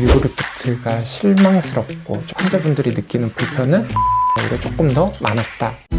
유로리프트가 실망스럽고 환자분들이 느끼는 불편은 오히려 조금 더 많았다.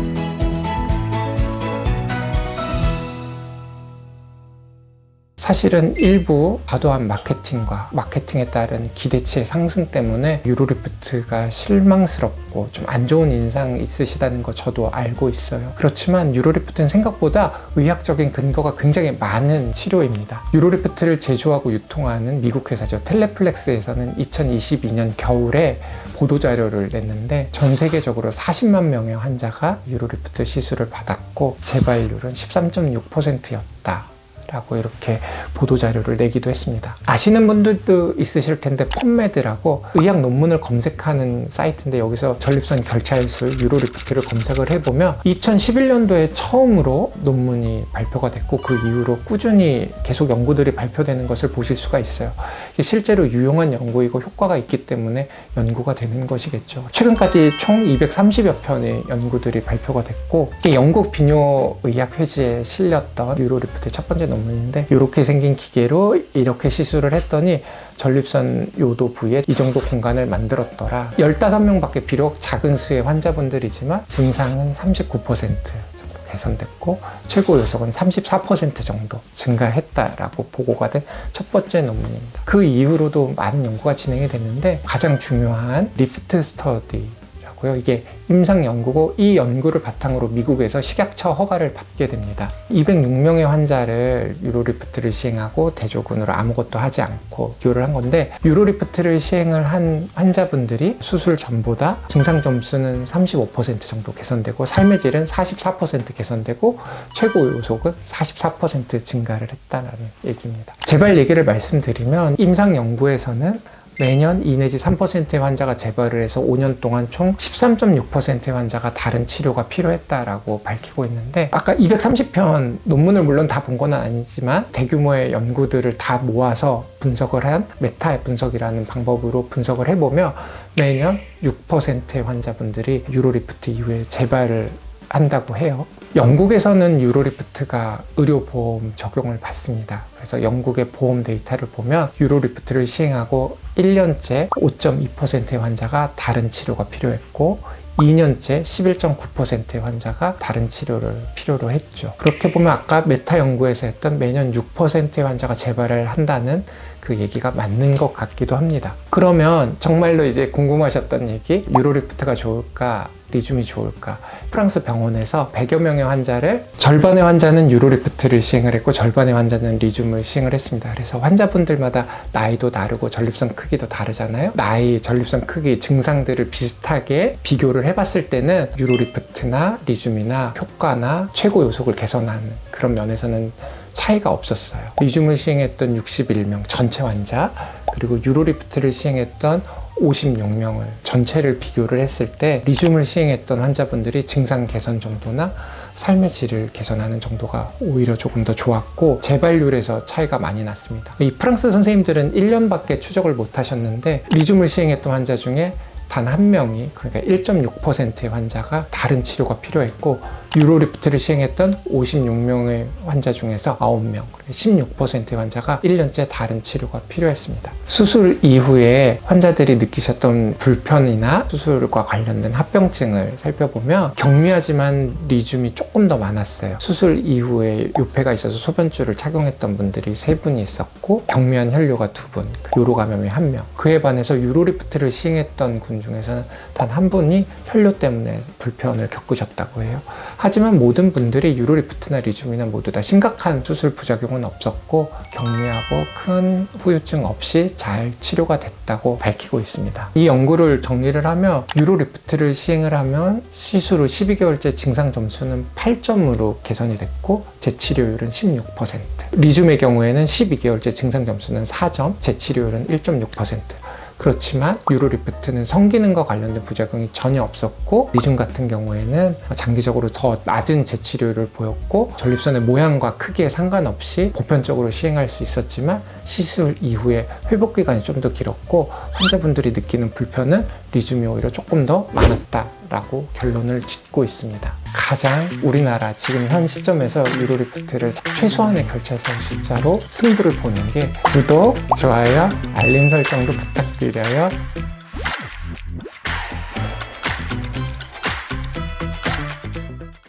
사실은 일부 과도한 마케팅과 마케팅에 따른 기대치의 상승 때문에 유로리프트가 실망스럽고 좀 안 좋은 인상 있으시다는 거 저도 알고 있어요. 그렇지만 유로리프트는 생각보다 의학적인 근거가 굉장히 많은 치료입니다. 유로리프트를 제조하고 유통하는 미국 회사죠. 텔레플렉스에서는 2022년 겨울에 보도자료를 냈는데 전 세계적으로 40만 명의 환자가 유로리프트 시술을 받았고 재발률은 13.6%였다. 라고 이렇게 보도 자료를 내기도 했습니다. 아시는 분들도 있으실 텐데 펌메드라고 의학 논문을 검색하는 사이트인데 여기서 전립선 결찰술 유로리프트를 검색을 해보면 2011년도에 처음으로 논문이 발표가 됐고 그 이후로 꾸준히 계속 연구들이 발표되는 것을 보실 수가 있어요. 실제로 유용한 연구이고 효과가 있기 때문에 연구가 되는 것이겠죠. 최근까지 총 230여 편의 연구들이 발표가 됐고 영국 비뇨의학 회지에 실렸던 유로리프트 첫 번째 논문 인데 이렇게 생긴 기계로 이렇게 시술을 했더니 전립선 요도 부위에 이 정도 공간을 만들었더라. 15명 밖에 비록 작은 수의 환자분들이지만 증상은 39% 정도 개선됐고 최고 요속은 34% 정도 증가했다라고 보고가 된 첫 번째 논문입니다. 그 이후로도 많은 연구가 진행이 됐는데 가장 중요한 리프트 스터디 고요 이게 임상 연구고 이 연구를 바탕으로 미국에서 식약처 허가를 받게 됩니다. 206명의 환자를 유로리프트를 시행하고 대조군으로 아무것도 하지 않고 기호를 한 건데 유로리프트를 시행을 한 환자분들이 수술 전보다 증상 점수는 35% 정도 개선되고 삶의 질은 44% 개선되고 최고 요속은 44% 증가를 했다는 얘기입니다. 재발 얘기를 말씀드리면 임상 연구에서는 매년 2 내지 3%의 환자가 재발을 해서 5년 동안 총 13.6%의 환자가 다른 치료가 필요했다라고 밝히고 있는데 아까 230편 논문을 물론 다 본 건 아니지만 대규모의 연구들을 다 모아서 분석을 한 메타 분석이라는 방법으로 분석을 해보면 매년 6%의 환자분들이 유로리프트 이후에 재발을 한다고 해요. 영국에서는 유로리프트가 의료보험 적용을 받습니다. 그래서 영국의 보험 데이터를 보면 유로리프트를 시행하고 1년째 5.2%의 환자가 다른 치료가 필요했고 2년째 11.9%의 환자가 다른 치료를 필요로 했죠. 그렇게 보면 아까 메타 연구에서 했던 매년 6%의 환자가 재발을 한다는 그 얘기가 맞는 것 같기도 합니다. 그러면 정말로 이제 궁금하셨던 얘기, 유로리프트가 좋을까? 리줌이 좋을까? 프랑스 병원에서 100여 명의 환자를 절반의 환자는 유로리프트를 시행을 했고 절반의 환자는 리줌을 시행을 했습니다. 그래서 환자분들마다 나이도 다르고 전립선 크기도 다르잖아요. 나이, 전립선 크기, 증상들을 비슷하게 비교를 해봤을 때는 유로리프트나 리줌이나 효과나 최고 요속을 개선하는 그런 면에서는 차이가 없었어요. 리줌을 시행했던 61명 전체 환자 그리고 유로리프트를 시행했던 56명을 전체를 비교를 했을 때 리줌을 시행했던 환자분들이 증상 개선 정도나 삶의 질을 개선하는 정도가 오히려 조금 더 좋았고 재발률에서 차이가 많이 났습니다. 이 프랑스 선생님들은 1년밖에 추적을 못 하셨는데 리줌을 시행했던 환자 중에 단 한 명이 그러니까 1.6%의 환자가 다른 치료가 필요했고 유로리프트를 시행했던 56명의 환자 중에서 9명, 16%의 환자가 1년째 다른 치료가 필요했습니다. 수술 이후에 환자들이 느끼셨던 불편이나 수술과 관련된 합병증을 살펴보면 경미하지만 리줌이 조금 더 많았어요. 수술 이후에 요폐가 있어서 소변줄을 착용했던 분들이 세 분이 있었고 경미한 혈뇨가 두 분, 요로 감염이 한 명. 그에 반해서 유로리프트를 시행했던 군 중에서는 단 한 분이 혈뇨 때문에 불편을 겪으셨다고 해요. 하지만 모든 분들이 유로리프트나 리줌이나 모두 다 심각한 수술 부작용은 없었고 경미하고 큰 후유증 없이 잘 치료가 됐다고 밝히고 있습니다. 이 연구를 정리를 하면 유로리프트를 시행을 하면 시술 후 12개월째 증상 점수는 8점으로 개선이 됐고 재치료율은 16%. 리줌의 경우에는 12개월째 증상 점수는 4점, 재치료율은 1.6%. 그렇지만 유로리프트는 성기능과 관련된 부작용이 전혀 없었고 리줌 같은 경우에는 장기적으로 더 낮은 재치료를 보였고 전립선의 모양과 크기에 상관없이 보편적으로 시행할 수 있었지만 시술 이후에 회복 기간이 좀 더 길었고 환자분들이 느끼는 불편은 리줌이 오히려 조금 더 많았다라고 결론을 짓고 있습니다. 가장 우리나라 지금 현 시점에서 유로리프트를 최소한의 결제선 숫자로 승부를 보는 게 구독, 좋아요, 알림 설정도 부탁드려요.